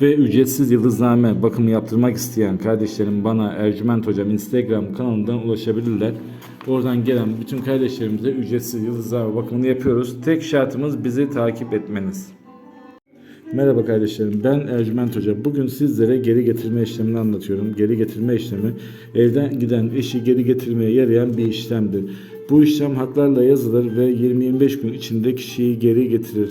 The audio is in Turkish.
Ve ücretsiz yıldızname bakımı yaptırmak isteyen kardeşlerim bana Ercüment Hocam Instagram kanalından ulaşabilirler. Oradan gelen bütün kardeşlerimize ücretsiz yıldızname bakımını yapıyoruz. Tek şartımız bizi takip etmeniz. Merhaba kardeşlerim ben Ercüment Hoca. Bugün sizlere geri getirme işlemini anlatıyorum. Geri getirme işlemi evden giden eşi geri getirmeye yarayan bir işlemdir. Bu işlem haklarla yazılır ve 20-25 gün içinde kişiyi geri getirir.